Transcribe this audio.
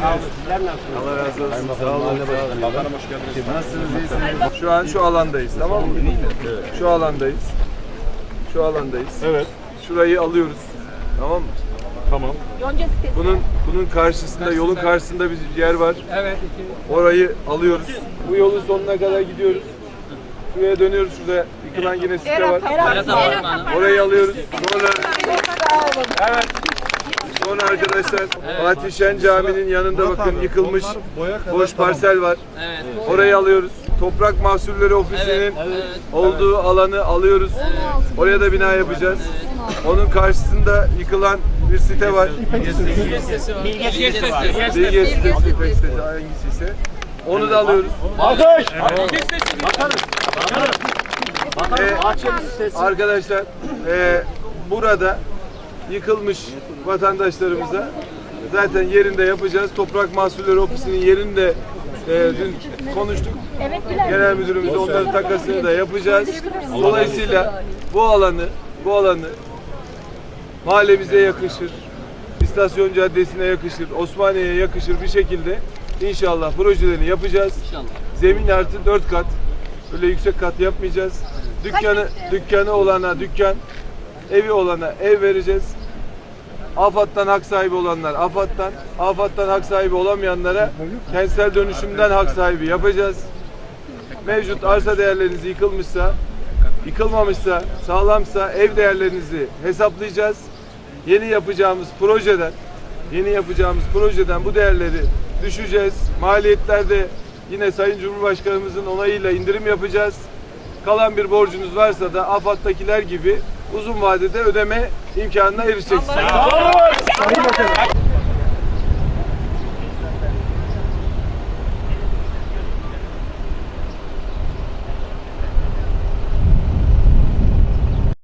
Sizler nasılsınız? Allah razı olsun. Sağ olun. Sağ olun. hoş geldiniz. Nasılsınız? İyisiniz? Şu an şu alandayız tamam mı? Şu alandayız. Şu alandayız. Evet. Şurayı alıyoruz. Tamam mı? Tamam. Yonca sitesi. Bunun bunun karşısında, yolun karşısında bir yer var. Evet. Orayı alıyoruz. Bu yolun sonuna kadar gidiyoruz. Şuraya dönüyoruz. Şurada yıkılan yine site var. Orayı alıyoruz. Sonra Evet. Sonra arkadaşlar Fatih Şen Camii'nin yanında bakın yıkılmış boş parsel var. Orayı alıyoruz. Toprak Mahsulleri Ofisi'nin olduğu alanı alıyoruz. Oraya da bina yapacağız. Onun karşısında yıkılan bir site var. Bilge sitesi var. Bilge sitesi, İpek sitesi hangisiyse. Onu da alıyoruz. Ve arkadaşlar e, burada yıkılmış vatandaşlarımıza zaten yerinde yapacağız. Toprak Mahsulleri Ofisi'nin yerinde e, dün konuştuk. Genel müdürümüzle onların takasını da yapacağız. Dolayısıyla bu alanı bu alanı mahallemize yakışır, istasyon caddesine yakışır, Osmaniye'ye yakışır bir şekilde inşallah projelerini yapacağız. Zemin artı dört kat. Böyle yüksek kat yapmayacağız. Dükkanı dükkanı olana dükkan, evi olana ev vereceğiz. AFAD'dan hak sahibi olanlar AFAD'dan, AFAD'dan hak sahibi olamayanlara kentsel dönüşümden hak sahibi yapacağız. Mevcut arsa değerleriniz yıkılmışsa, yıkılmamışsa, sağlamsa ev değerlerinizi hesaplayacağız. Yeni yapacağımız projeden, yeni yapacağımız projeden bu değerleri düşeceğiz. Maliyetlerde yine Sayın Cumhurbaşkanımızın onayıyla indirim yapacağız. Kalan bir borcunuz varsa da AFAD'dakiler gibi uzun vadede ödeme imkanına erişeceksiniz.